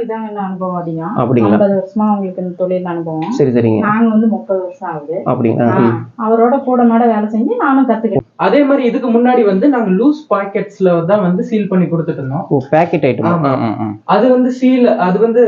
என்ன அனுபவம் அதிகம்? அப்படிங்களா? ஐம்பது வருஷமா அவங்களுக்கு இந்த தொழில் அனுபவம். சரி சரிங்க. நாங்க வந்து முப்பது வருஷம் ஆகுது. அப்படிங்களா? அவரோட கூட மாட வேலை செஞ்சு நானும் கத்துக்கிட்டேன். அதே மாதிரி இதுக்கு முன்னாடி வந்து நாங்க லூஸ் பாக்கெட்ஸ்ல தான் வந்து சீல் பண்ணி கொடுத்துட்டு இருந்தோம். ஓ பேக்கெட் ஐட்டம். அது வந்து சீல் அது வந்து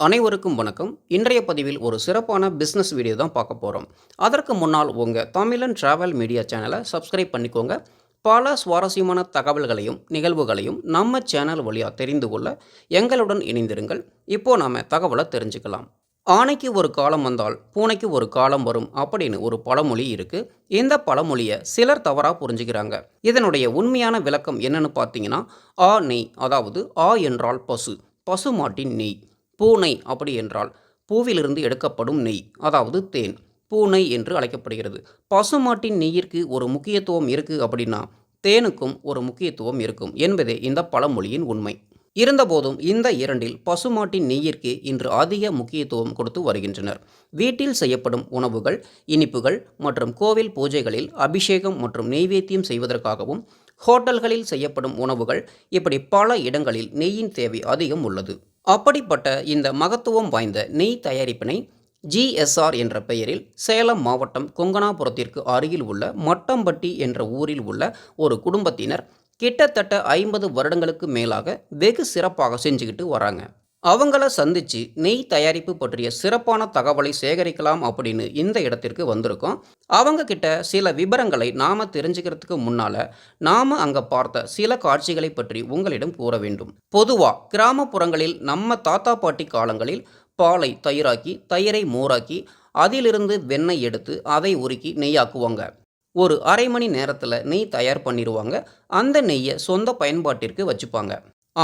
அனைவருக்கும் வணக்கம். இன்றைய பதிவில் ஒரு சிறப்பான பிஸ்னஸ் வீடியோ தான் பார்க்க போகிறோம் அதற்கு முன்னால் உங்கள் தமிழன் ட்ராவல் மீடியா சேனலை சப்ஸ்கிரைப் பண்ணிக்கோங்க. பல சுவாரஸ்யமான தகவல்களையும் நிகழ்வுகளையும் நம்ம சேனல் வழியாக தெரிந்து கொள்ள எங்களுடன் இணைந்திருங்கள். இப்போது நாம் தகவலை தெரிஞ்சுக்கலாம். ஆணைக்கு ஒரு காலம் வந்தால் பூனைக்கு ஒரு காலம் வரும் அப்படின்னு ஒரு பழமொழி இருக்குது இந்த பழமொழியை சிலர் தவறாக புரிஞ்சுக்கிறாங்க. இதனுடைய உண்மையான விளக்கம் என்னன்னு பார்த்தீங்கன்னா ஆ நெய் அதாவது ஆ என்றால் பசு. பசுமாட்டின் நெய். பூனை அப்படி என்றால் பூவிலிருந்து எடுக்கப்படும் நெய் அதாவது தேன். பூனை என்று அழைக்கப்படுகிறது. பசுமாட்டின் நெய்யிற்கு ஒரு முக்கியத்துவம் இருக்குது அப்படின்னா தேனுக்கும் ஒரு முக்கியத்துவம் இருக்கும் என்பதே இந்த பழமொழியின் உண்மை. இருந்தபோதும் இந்த இரண்டில் பசுமாட்டின் நெய்யிற்கு இன்று அதிக முக்கியத்துவம் கொடுத்து வருகின்றனர். வீட்டில் செய்யப்படும் உணவுகள் இனிப்புகள் மற்றும் கோவில் பூஜைகளில் அபிஷேகம் மற்றும் நெய்வேத்தியம் செய்வதற்காகவும் ஹோட்டல்களில் செய்யப்படும் உணவுகள் இப்படி பல இடங்களில் நெய்யின் தேவை அதிகம் உள்ளது. அப்படிப்பட்ட இந்த மகத்துவம் வாய்ந்த நெய் தயாரிப்பினை ஜிஎஸ்ஆர் என்ற பெயரில் சேலம் மாவட்டம் கொங்கனாபுரத்திற்கு அருகில் உள்ள மட்டம்பட்டி என்ற ஊரில் உள்ள ஒரு குடும்பத்தினர் கிட்டத்தட்ட ஐம்பது வருடங்களுக்கு மேலாக வெகு சிறப்பாக செஞ்சுக்கிட்டு வராங்க. அவங்கள சந்தித்து நெய் தயாரிப்பு பற்றிய சிறப்பான தகவலை சேகரிக்கலாம் அப்படின்னு இந்த இடத்திற்கு வந்திருக்கோம். அவங்க கிட்ட சில விவரங்களை நாம் தெரிஞ்சுக்கிறதுக்கு முன்னால் நாம் அங்கே பார்த்த சில காட்சிகளை பற்றி உங்களிடம் கூற வேண்டும். பொதுவாக கிராமப்புறங்களில் நம்ம தாத்தா பாட்டி காலங்களில் பாலை தயிராக்கி தயிரை மோராக்கி அதிலிருந்து வெண்ணெய் எடுத்து அதை உருக்கி நெய்யாக்குவாங்க. ஒரு அரை மணி நேரத்தில் நெய் தயார் பண்ணிடுவாங்க அந்த நெய்யை சொந்த பயன்பாட்டிற்கு வச்சுப்பாங்க.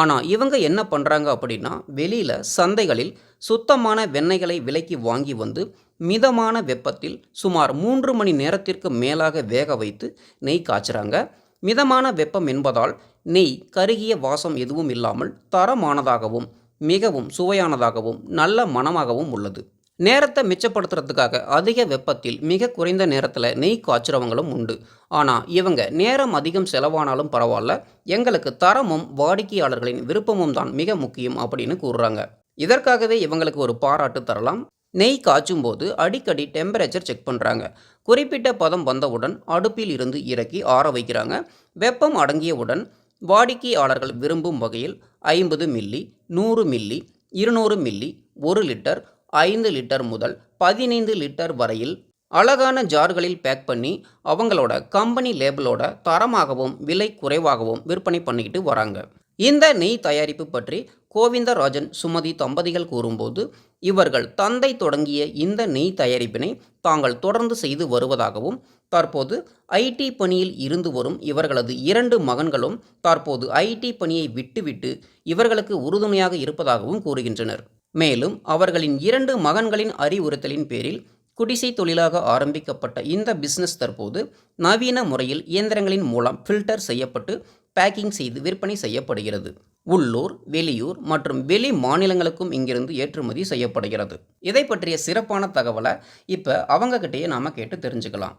ஆனால் இவங்க என்ன பண்ணுறாங்க அப்படின்னா வெளியில் சந்தைகளில் சுத்தமான வெண்ணெய்களை விலைக்கு வாங்கி வந்து மிதமான வெப்பத்தில் சுமார் மூன்று மணி நேரத்திற்கு மேலாக வேக வைத்து நெய் காய்ச்சுறாங்க. மிதமான வெப்பம் என்பதால் நெய் கருகிய வாசம் எதுவும் இல்லாமல் தரமானதாகவும் மிகவும் சுவையானதாகவும் நல்ல மணமாகவும் உள்ளது. நேரத்தை மிச்சப்படுத்துறதுக்காக அதிக வெப்பத்தில் மிக குறைந்த நேரத்தில் நெய் காய்ச்சுறவங்களும் உண்டு. ஆனால் இவங்க நேரம் அதிகம் செலவானாலும் பரவாயில்ல எங்களுக்கு தரமும் வாடிக்கையாளர்களின் விருப்பமும் தான் மிக முக்கியம் அப்படின்னு கூறுறாங்க. இதற்காகவே இவங்களுக்கு ஒரு பாராட்டு தரலாம். நெய் காய்ச்சும் போது அடிக்கடி டெம்பரேச்சர் செக் பண்ணுறாங்க குறிப்பிட்ட பதம் வந்தவுடன் அடுப்பில் இருந்து இறக்கி ஆற வைக்கிறாங்க. வெப்பம் அடங்கியவுடன் வாடிக்கையாளர்கள் விரும்பும் வகையில் ஐம்பது மில்லி நூறு மில்லி இருநூறு மில்லி ஒரு லிட்டர் ஐந்து லிட்டர் முதல் பதினைந்து லிட்டர் வரையில் அழகான ஜார்களில் பேக் பண்ணி அவங்களோட கம்பெனி லேபிளோட தரமாகவும் விலை குறைவாகவும் விற்பனை பண்ணிக்கிட்டு வராங்க. இந்த நெய் தயாரிப்பு பற்றி கோவிந்தராஜன் சுமதி தம்பதிகள் கூறும்போது இவர்கள் தந்தை தொடங்கிய இந்த நெய் தயாரிப்பினை தாங்கள் தொடர்ந்து செய்து வருவதாகவும் தற்போது ஐடி பணியில் இருந்து வரும் இவர்களது இரண்டு மகன்களும் தற்போது ஐடி பணியை விட்டுவிட்டு இவர்களுக்கு உறுதுணையாக இருப்பதாகவும் கூறுகின்றனர். மேலும் அவர்களின் இரண்டு மகன்களின் அறிவுறுத்தலின் பேரில் குடிசை தொழிலாக ஆரம்பிக்கப்பட்ட இந்த பிசினஸ் தற்போது நவீன முறையில் இயந்திரங்களின் மூலம் ஃபில்டர் செய்யப்பட்டு பேக்கிங் செய்து விற்பனை செய்யப்படுகிறது. உள்ளூர் வெளியூர் மற்றும் வெளி மாநிலங்களுக்கும் இங்கிருந்து ஏற்றுமதி செய்யப்படுகிறது. இதை பற்றிய சிறப்பான தகவலை இப்போ அவங்கக்கிட்டேயே நாம் கேட்டு தெரிஞ்சுக்கலாம்.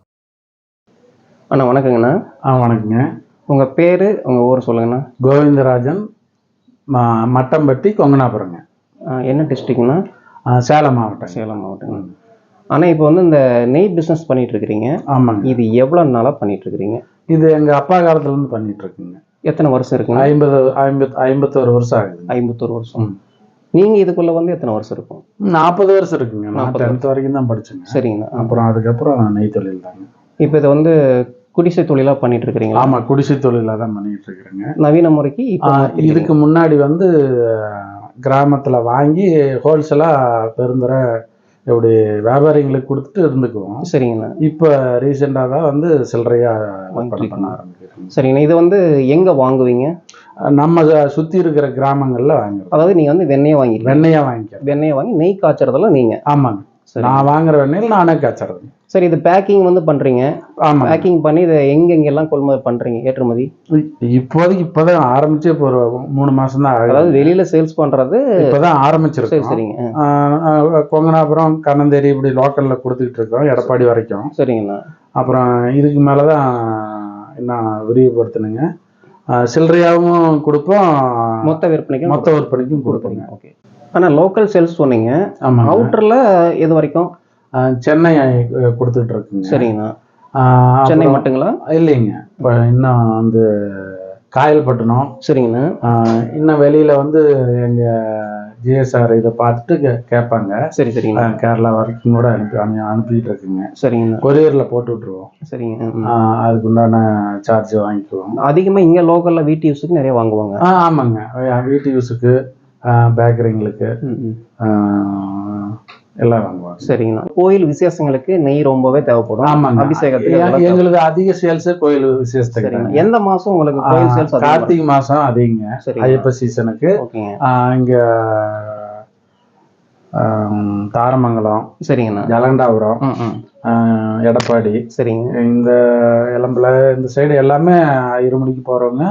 அண்ணா வணக்கங்கண்ணா. ஆ வணக்கங்க. உங்கள் பேர் உங்கள் ஊர் சொல்லுங்கண்ணா. கோவிந்தராஜன் ம- மட்டம்பட்டி கொங்கனாபுரங்க. என்ன டிஸ்ட்ரிக்ட்ண்ணா ஆ, சேலம் மாவட்டம். சேலம் மாவட்டம். ஆனால் இப்போ வந்து இந்த நெய் பிஸ்னஸ் பண்ணிட்டு இருக்கிறீங்க ஆமாங்க. இது எவ்வளோ நாளாக பண்ணிட்டு இருக்கிறீங்க இது எங்க அப்பா காலத்துல இருந்து பண்ணிட்டு இருக்குங்க எத்தனை வருஷம் இருக்குங்க? ஐம்பது ஐம்பத் ஐம்பத்தோரு வருஷம் ஆகுது. ஐம்பத்தொரு வருஷம். நீங்கள் இதுக்குள்ளே வந்து எத்தனை வருஷம் இருக்கும்? நாற்பது வருஷம் இருக்குங்க. நான் 40 டென்த் வரைக்கும் தான் படிச்சேங்க. சரிங்கண்ணா அப்புறம் அதுக்கப்புறம் நெய் தொழில் தாங்க. இப்போ இதை வந்து குடிசை தொழிலாக பண்ணிட்டு இருக்கிறீங்களா ஆமா குடிசை தொழிலாக தான் பண்ணிட்டு இருக்கிறேங்க நவீன முறைக்கு. இதுக்கு முன்னாடி வந்து கிராமத்துல வாங்கி ஹோல்சேலா பெருந்தர இப்படி வியாபாரிங்களுக்கு கொடுத்துட்டு இருந்துக்குவோம். சரிங்கண்ணா. இப்போ ரீசெண்டாக தான் வந்து சில்லறையா விற்பனை வாங்கிட்டு பண்ண ஆரம்பிக்கிறோம். சரிங்கண்ணா. இது வந்து எங்கே வாங்குவீங்க? நம்ம சுத்தி இருக்கிற கிராமங்கள்ல வாங்குறோம். அதாவது நீங்கள் வந்து வெண்ணெயை வாங்கிடுவீங்க வெண்ணையா வாங்கிக்கிறோம். வெண்ணெயை வாங்கி நெய் காய்ச்சறதெல்லாம் நீங்கள் ஆமாங்க. சரி நான் வாங்குற வெண்ணெயில் நானே காய்ச்சறது. சரி இது பேக்கிங் வந்து பண்றீங்க. ஆமாம் பேக்கிங் பண்ணி இதை எங்கெங்கெல்லாம் கொள்முதல் பண்றீங்க? ஏற்றுமதி? இப்போதைக்கு இப்போதான் ஆரம்பிச்சு இப்போ ஒரு மூணு மாசம் தான் அதாவது வெளியில சேல்ஸ் பண்றது இப்போதான் சரி ஆரம்பிச்சிருக்கோம் சரிங்க கொங்கனாபுரம் கண்ணந்தேரி இப்படி லோக்கல்ல கொடுத்துக்கிட்டு இருக்கோம் எடப்பாடி வரைக்கும். சரிங்கண்ணா. அப்புறம் இதுக்கு மேலே தான் இன்னும் விரிவுபடுத்தணுங்க? ஆஹ் சில்லறையாவும் கொடுப்போம். மொத்த விற்பனைக்கு மொத்த விற்பனைக்கும் கொடுப்போங்க. ஓகே. ஆனா லோக்கல் சேல்ஸ் சொன்னீங்க. அவுட்டர்ல இது வரைக்கும்? சென்னை கொடுத்துட்டு இருக்குங்க சரிங்கண்ணா. சென்னை மட்டுங்களா? இல்லைங்க. இப்போ இன்னும் வந்து காயல்பட்டினம். சரிங்கண்ணா. இன்னும் வெளியில வந்து எங்க ஜிஎஸ்ஆர் இதை பார்த்துட்டு கே- கேட்பாங்க. சரி சரிங்கண்ணா. ஆஹ் கேரளா வரைக்கும் கூட அனுப்பி அனு- அனுப்பிட்டு இருக்குங்க சரிங்கண்ணா. கொரியர்ல போட்டு விட்டுருவோம் சரிங்க. அதுக்கு உண்டான சார்ஜ் வாங்கிக்குவோம். அதிகமா இங்க லோக்கல்ல வீட்டு யூஸுக்கு நிறைய வாங்குவாங்க. ஆ ஆமாங்க. வீட்டு யூஸுக்கு பேக்கரிங்களுக்கு. எல்லாம் வாங்குவாங்க. சரிங்கண்ணா. கோயில் விசேஷங்களுக்கு நெய் ரொம்பவே தேவைப்படும். ஆமாங்க. அபிஷேகத்துக்கு எங்களுக்கு அதிக சேல்ஸ் கோயில் விசேஷத்துக்கு. எந்த மாசம் உங்களுக்கு கோயில் சேல்ஸ் கார்த்திகை மாசம் அதிகங்க. ஐயப்ப சீசனுக்கு இங்க தாரமங்கலம் சரிங்கண்ணா. ஜலண்டாபுரம் ம் ம். ஆஹ் எடப்பாடி. சரிங்க. இந்த இளம்புல இந்த சைடு எல்லாமே இருமணிக்கு போறவங்க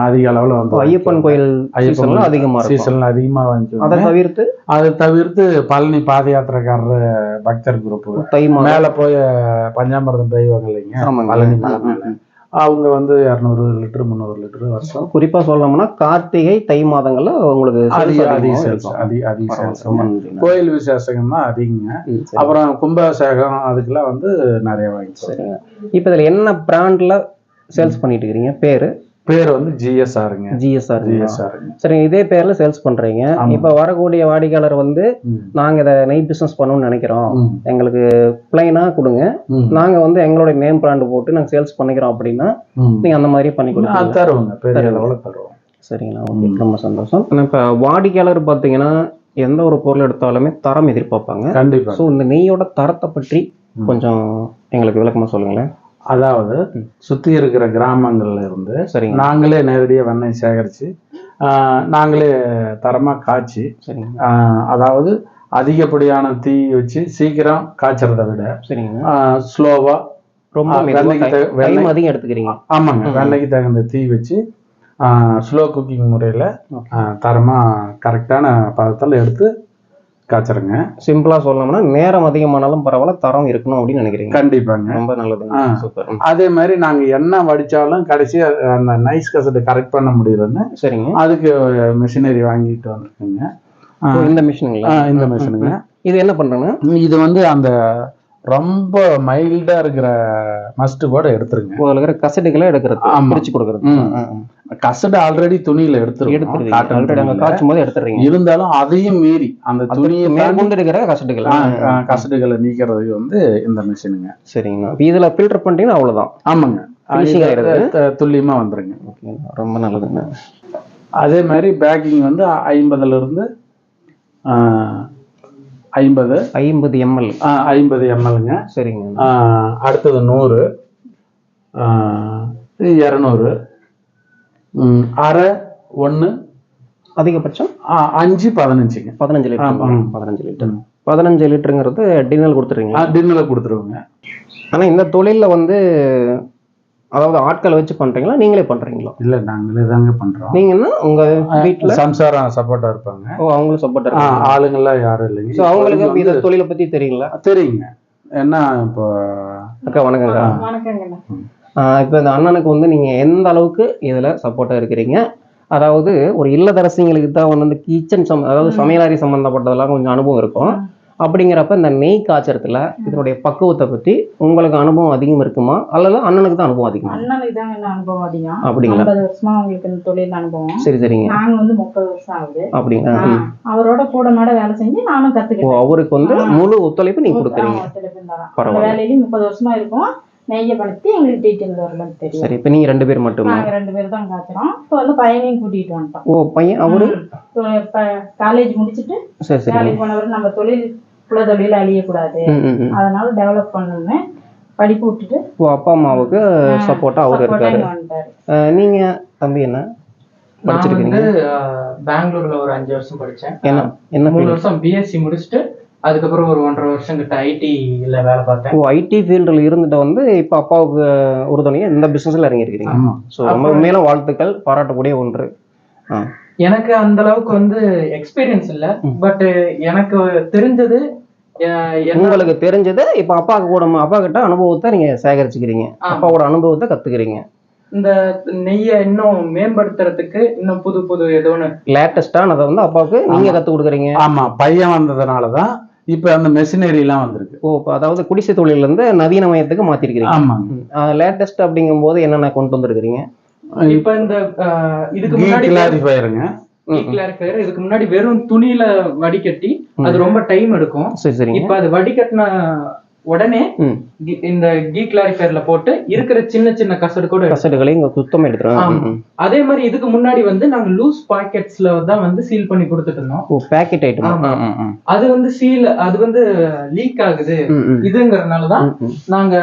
அதிக அளவுல வந்து ஐயப்பன் கோயில் ஐயப்பன் அதிகமா சீசன்ல அதிகமா அதை வாங்கிக்குவாங்க தவிர்த்து? அதை தவிர்த்து பழனி பாத யாத்திரைக்காரர் பக்தர் குரூப் மேல போய் பஞ்சாமிரதம் பெய்வாங்க இல்லைங்க. பழனி அவங்க வந்து இரநூறு லிட்டர் முந்நூறு லிட்டர் வருஷம். குறிப்பா சொல்லணும்னா கார்த்திகை தை மாதங்கள்ல உங்களுக்கு அதிக அதிக சேல்ஸ். அதிக சேல்ஸ். கோயில் விசேஷங்கள்னா அதிகங்க. அப்புறம் கும்பாபிஷேகம் அதுக்கெல்லாம் வந்து நிறைய வாங்கிக்குவோம் சரிங்க. இப்போ இதுல என்ன பிராண்ட்ல சேல்ஸ் பண்ணிட்டு இருக்கீங்க பேரு? பேர் வந்து ஜிஎஸ்ஆருங்க ஜிஎஸ்ஆர் ஜிஎஸ்ஆருங்க சரிங்க இதே பேர்ல சேல்ஸ் பண்றீங்க. இப்ப வரக்கூடிய வாடிக்கையாளர் வந்து. நாங்க இதை நைட் பிசினஸ் பண்ணணும்னு நினைக்கிறோம். எங்களுக்கு பிளைனா கொடுங்க. நாங்க வந்து எங்களோட நேம் பிராண்ட் போட்டு நாங்க சேல்ஸ் பண்ணிக்கிறோம் அப்படின்னா. நீங்க அந்த மாதிரி பண்ணி ஆ, கொடுப்பீங்க தருவோங்க. பெரிய தருவோம். அளவில் தருவோம். சரிங்களா? ஓகே ரொம்ப சந்தோஷம். இப்ப வாடிக்கையாளர் பார்த்தீங்கன்னா எந்த ஒரு பொருள் எடுத்தாலுமே தரம் எதிர்பார்ப்பாங்க. கண்டிப்பா. ஸோ இந்த நெய்யோட தரத்தை பற்றி கொஞ்சம் எங்களுக்கு விளக்கமா சொல்லுங்களேன். அதாவது சுத்தி இருக்கிற கிராமங்கள்ல இருந்து நாங்களே நேரடியாக வெண்ணெய் சேகரித்து நாங்களே தரமாக காய்ச்சி அதாவது அதிகப்படியான தீ வச்சு சீக்கிரம் காய்ச்சறதை விட ஸ்லோவாக ரொம்ப வெண்ணெய்க்கு எடுத்துக்கிறீங்க. ஆமாங்க. வெண்ணெய்க்கு தகுந்த தீ வச்சு ஸ்லோ குக்கிங் முறையில் தரமாக கரெக்டான பதத்தில் எடுத்து காய்ச்சறங்க சிம்பிளா சொல்லணும்னா நேரம் அதிகமானாலும் பரவாயில்ல தரம் இருக்கணும் அப்படின்னு நினைக்கிறீங்க. கண்டிப்பாங்க. ரொம்ப நல்லதுங்க. சூப்பர். அதே மாதிரி நாங்கள் என்ன வடித்தாலும் கடைசி அந்த நைஸ் கசட்டை கரெக்ட் பண்ண முடியலன்னு சரிங்க. அதுக்கு மிஷினரி வாங்கிட்டு வந்திருக்குங்க இந்த மிஷினுங்களா இந்த மிஷினுங்க இது என்ன பண்றேன்னா இது வந்து அந்த ரொம்ப மைல்டா இருக்கிற மஸ்ட் கூட எடுத்துருங்க. இருக்கிற கசடுகளை எடுக்கிறது. பிரிச்சு கொடுக்கறது. கசடு ஆல்ரெடி துணியில எடுத்துருவோம் ஆல்ரெடி அங்க துணியில. காய்ச்சும் போது எடுத்துறீங்க இருந்தாலும் அதையும் மீறி அந்த துணியை மேற்கொண்டு இருக்கிற கசடுகள் கசடுகளை நீக்கிறதுக்கு வந்து இந்த மிஷினுங்க சரிங்கண்ணா இப்ப இதுல ஃபில்டர் பண்ணிட்டீங்கன்னா அவ்வளவுதான். ஆமாங்க. துல்லியமா வந்துருங்க. ஓகேண்ணா ரொம்ப நல்லதுங்க. அதே மாதிரி பேக்கிங் வந்து ஐம்பதுல இருந்து ஐம்பது. ஐம்பது எம்எல் ஐம்பது எம்எல்ங்க சரிங்க. அடுத்தது நூறு. இரநூறு. அரை ஒன்று அதிகபட்சம்? அஞ்சு பதினஞ்சுங்க. பதினஞ்சு லிட்டர். பதினஞ்சு லிட்டர். பதினஞ்சு லிட்டருங்கிறது டின்னல் கொடுத்துருவீங்க டின்னில் கொடுத்துருவோங்க ஆனா இந்த தொழில்ல வந்து அதாவது ஆட்களை வச்சு பண்றீங்களா? நீங்களே பண்றீங்களா? இல்லை நாங்களே தாங்க பண்ணுறோம் நீங்கன்னா உங்க வீட்டுல சம்சாரம் சப்போர்ட்டாக இருப்பாங்க. ஓ அவங்களும் சப்போர்ட் ஆ, ஆளுங்கெல்லாம் யாரும் இல்லைங்க. ஸோ அவங்களுக்கு இந்த தொழிலை பத்தி தெரியுங்களா? தெரியுங்க. என்ன இப்போ அக்கா வணக்கங்க வணக்கங்கண்ணா. ஆஹ் இப்போ இந்த அண்ணனுக்கு வந்து நீங்க எந்த அளவுக்கு இதுல சப்போர்ட்டா இருக்கிறீங்க? அதாவது ஒரு இல்லத்தரசிங்களுக்கு தான் வந்து இந்த கிச்சன் சம் அதாவது சமையலறை சம்பந்தப்பட்டதெல்லாம் கொஞ்சம் அனுபவம் இருக்கும். அப்படிங்கிறப்ப இந்த நெய் காய்ச்சறதுல இதனுடைய பக்குவத்தை பத்தி உங்களுக்கு அனுபவம் அதிகம் இருக்குமா? அல்லது அண்ணனுக்கு தான் அனுபவம் அதிகமா? அண்ணனுக்கு தான் என்ன அனுபவம் அதிகம்? அப்படிங்களா? ஐம்பது வருஷமா அவங்களுக்கு இந்த தொழில் அனுபவம். சரி சரிங்க. நாங்க வந்து முப்பது வருஷம் ஆகுது. அப்படிங்க ஆ, அவரோட கூட மாட வேலை செஞ்சு நானும் கத்துக்கிட்டேன். அவருக்கு வந்து. முழு ஒத்துழைப்பு நீங்க கொடுக்குறீங்க. பரவாயில்ல. வேலையிலயும் முப்பது வருஷமா இருக்கும். நெய்ய படுத்தி எங்களுக்கு டீட்டெயில் வரலன்னு தெரியும். சரி இப்போ நீங்க ரெண்டு பேர் மட்டுமா? நாங்க ரெண்டு பேரும் தான் காய்ச்சறோம் இப்போ வந்து பையனையும் கூட்டிட்டு வந்துட்டோம். ஓ பையன் அவரு? காலேஜ் முடிச்சுட்டு சரி சரிங்க வேலைக்கு போனவர் நம்ம தொழில் குல தொழில் அழியக்கூடாது. அதனால டெவலப் பண்ணணும்னு படிப்பு விட்டுட்டு ஓ அப்பா அம்மாவுக்கு சப்போர்ட்டா அவர் இருக்காரு. நீங்க தம்பி என்ன படிச்சிருக்கீங்க? பெங்களூர்ல ஒரு அஞ்சு வருஷம் படிச்சேன். என்ன என்ன மூணு? வருஷம் பிஎஸ்சி முடிச்சுட்டு அதுக்கப்புறம் ஒரு ஒன்றரை வருஷம் கிட்ட ஐடில வேலை பார்த்தேன். ஓ ஐடி ஃபீல்டில் இருந்துட்டு வந்து இப்போ அப்பாவுக்கு உறுதுணையாக இந்த பிஸ்னஸில் இறங்கியிருக்கிறீங்க. ஸோ ரொம்ப மேலும் வாழ்த்துக்கள் பாராட்டக்கூடிய ஒன்று. எனக்கு அந்த அளவுக்கு வந்து எக்ஸ்பீரியன்ஸ் இல்ல. பட் எனக்கு தெரிஞ்சது உங்களுக்கு தெரிஞ்சது இப்போ அப்பா கூட அப்பா கிட்ட அனுபவத்தை நீங்க சேகரிச்சுக்கிறீங்க. அப்பாவோட அனுபவத்தை கத்துக்கிறீங்க. இந்த நெய்யை இன்னும் மேம்படுத்துறதுக்கு இன்னும் புது புது ஏதோ ஒன்று லேட்டஸ்டானதை வந்து அப்பாவுக்கு நீங்க கத்து கொடுக்குறீங்க. ஆமா. பையன் வந்ததுனாலதான் இப்ப அந்த மெஷினரி எல்லாம் வந்திருக்கு. ஓ இப்போ அதாவது குடிசை தொழில இருந்து நவீனமயத்துக்கு மாத்திருக்கிறீங்க. ஆமாங்க. லேட்டஸ்ட் அப்படிங்கும்போது என்னென்ன கொண்டு வந்திருக்கிறீங்க? இப்ப இந்த இதுக்கு முன்னாடி கிளாரிஃபயருங்க. கிளாரிஃபயர் இதுக்கு முன்னாடி வெறும் துணியில வடிகட்டி. அது ரொம்ப டைம் எடுக்கும். சரி சரிங்க. இப்ப அது வடிகட்டின உடனே இந்த கீ கிளாரிஃபயர்ல போட்டு இருக்கிற சின்ன சின்ன கசடு கூட. கசடுகளை இங்க சுத்தமா எடுத்துருவோம் ஆமா. அதே மாதிரி இதுக்கு முன்னாடி வந்து நாங்க லூஸ் பாக்கெட்ஸ்ல தான் வந்து சீல் பண்ணி கொடுத்துட்டு இருந்தோம். ஓ பேக்கெட் ஐட்டம். அது வந்து சீல் அது வந்து லீக் ஆகுது. இதுங்கறதுனாலதான் நாங்க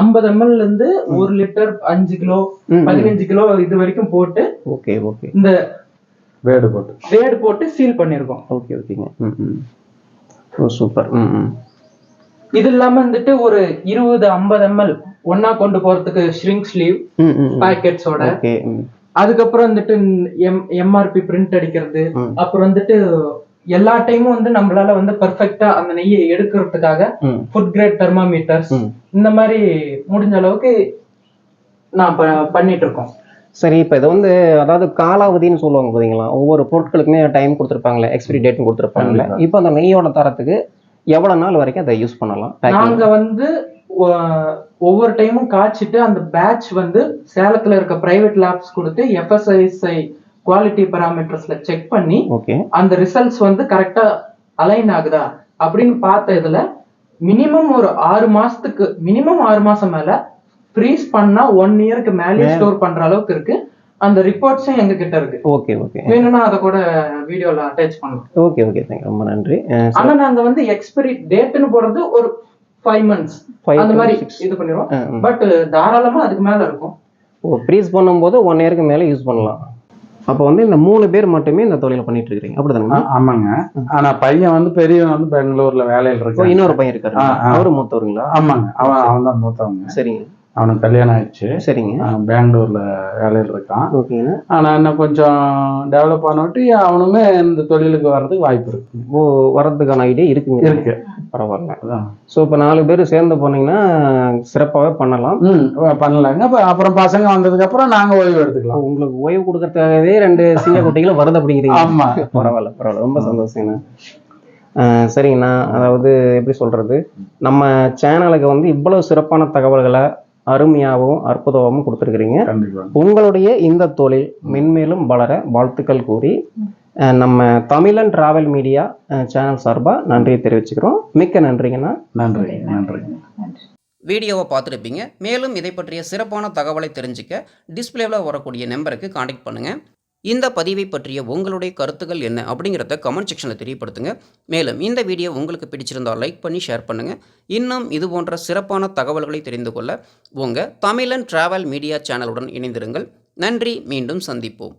50 எம்எல் இருந்து ஒரு லிட்டர் அஞ்சு கிலோ பதினஞ்சு கிலோ இது வரைக்கும் போட்டு ஓகே ஓகே. இந்த வேடு போட்டு. வேடு போட்டு சீல் பண்ணிருக்கோம் ஓகே ஓகேங்க. ம் ம். ஓ சூப்பர். ம் ம். இது இல்லாம வந்துட்டு ஒரு இருபது ஐம்பது எம்எல் ஒன்னா கொண்டு போறதுக்கு ஷ்ரிங்க் ஸ்லீவ் பாக்கெட்ஸோட அதுக்கப்புறம் வந்துட்டு எம் எம்ஆர்பி பிரிண்ட் அடிக்கிறது. அப்புறம் வந்துட்டு எல்லா டைமும் வந்து நம்மளால வந்து பெர்ஃபெக்ட்டா அந்த நெய்யை எடுக்கிறதுக்காக ஃபுட் கிரேட் தெர்மாமீட்டர்ஸ் இந்த மாதிரி முடிஞ்ச அளவுக்கு நான் பண்ணிட்டு இருக்கோம். சரி இப்போ இது வந்து அதாவது காலாவதின்னு சொல்லுவாங்க பார்த்தீங்களா ஒவ்வொரு பொருட்களுக்குமே டைம் கொடுத்துருப்பாங்களே எக்ஸ்பிரி டேட்னு கொடுத்துருப்பாங்கல்ல. கண்டிப்பா. இப்போ அந்த நெய்யோட தரத்துக்கு எவ்வளவு நாள் வரைக்கும் அதை யூஸ் பண்ணலாம்? நாங்க வந்து ஒவ்வொரு டைமும் காய்ச்சிட்டு அந்த பேட்ச் வந்து சேலத்துல இருக்க பிரைவேட் லேப்ஸ் கொடுத்து எஃப்எஸ்ஐஎஸ்ஐ குவாலிட்டி பராமீட்டர்ஸ்ல செக் பண்ணி அந்த ரிசல்ட்ஸ் வந்து கரெக்டா அலைன் ஆகுதா? அப்படின்னு பார்த்த இதுல மினிமம் ஒரு ஆறு மாசத்துக்கு மினிமம் ஆறு மாசம் மேல ஃப்ரீஸ் பண்ணா ஒன் இயருக்கு மேலே ஸ்டோர் பண்ற அளவுக்கு இருக்கு. அந்த ரிப்போர்ட்ஸும் எங்க கிட்ட இருக்கு. ஓகே ஓகே வேணும்னா அதை கூட வீடியோல அட்டாச் பண்ணலாம். ஓகே ஓகே தேங்க் ரொம்ப நன்றி. ஆனா நாங்க வந்து எக்ஸ்பைரி டேட்னு போடுறது ஒரு ஃபைவ் மந்த்ஸ் அந்த மாதிரி. இது பண்ணிடுவோம். பட் தாராளமா அதுக்கு மேல இருக்கும். ஓ ப்ரீஸ் பண்ணும்போது ஒன் இயருக்கு மேலே யூஸ் பண்ணலாம். அப்போ வந்து இந்த மூணு பேர் மட்டுமே இந்த தொழிலை பண்ணிட்டு இருக்கிறீங்க. அப்படிதானே ஆ- ஆமாங்க. ஆனா பையன் வந்து பெரியவன் வந்து பெங்களூர்ல வேலையில ஓ இருக்கான். இன்னொரு பையன் இருக்காரு. அவரு மூத்தவருங்களா? ஆமாங்க. அவன் அவன் தான் மூத்தவங்க. சரிங்க. அவனுக்கு கல்யாணம் ஆயிடுச்சு. சரிங்க. பெங்களூர்ல வேலையில இருக்கான். ஓகேங்க. ஆனா இன்னும் கொஞ்சம் டெவலப் ஆனவட்டி அவனுமே இந்த தொழிலுக்கு வர்றதுக்கு வாய்ப்பு இருக்கு. ஓ வர்றதுக்கான ஐடியா இருக்குங்க. இருக்கு. பரவாயில்ல. ஸோ இப்போ நாலு பேர் சேர்ந்து போனீங்கன்னா சிறப்பாகவே பண்ணலாம். பண்ணலாங்க. அப்ப அப்புறம் பசங்க வந்ததுக்கு அப்புறம் நாங்க ஓய்வு எடுத்துக்கலாம். உங்களுக்கு ஓய்வு கொடுக்கறதுக்காகவே ரெண்டு சிங்க குட்டிகளும் வருது அப்படிங்கிறீங்க. ஆமா. பரவாயில்ல பரவாயில்ல. ரொம்ப சந்தோஷங்கண்ணா அஹ் சரிங்கண்ணா அதாவது எப்படி சொல்றது? நம்ம சேனலுக்கு வந்து இவ்வளவு சிறப்பான தகவல்களை அருமையாகவும் அற்புதமாகவும் கொடுத்துருக்கிறீங்க. உங்களுடைய இந்த தொழில் மென்மேலும் வளர வாழ்த்துக்கள் கூறி நம்ம தமிழன் டிராவல் மீடியா சேனல் சார்பாக நன்றியை தெரிவிச்சுக்கிறோம். மிக்க நன்றிங்கண்ணா. நன்றி நன்றி. வீடியோவை பார்த்துருப்பீங்க. மேலும் இதை பற்றிய சிறப்பான தகவலை தெரிஞ்சுக்க டிஸ்பிளேவில் வரக்கூடிய நம்பருக்கு காண்டாக்ட் பண்ணுங்கள் இந்த பதிவை பற்றிய உங்களுடைய கருத்துக்கள் என்ன அப்படிங்கிறத கமெண்ட் செக்ஷனில் தெரியப்படுத்துங்க. மேலும் இந்த வீடியோ உங்களுக்கு பிடிச்சிருந்தால் லைக் பண்ணி ஷேர் பண்ணுங்கள் இன்னும் இது போன்ற சிறப்பான தகவல்களை தெரிந்து கொள்ள உங்கள் தமிழன் டிராவல் மீடியா சேனலுடன் இணைந்திருங்கள். நன்றி மீண்டும் சந்திப்போம்.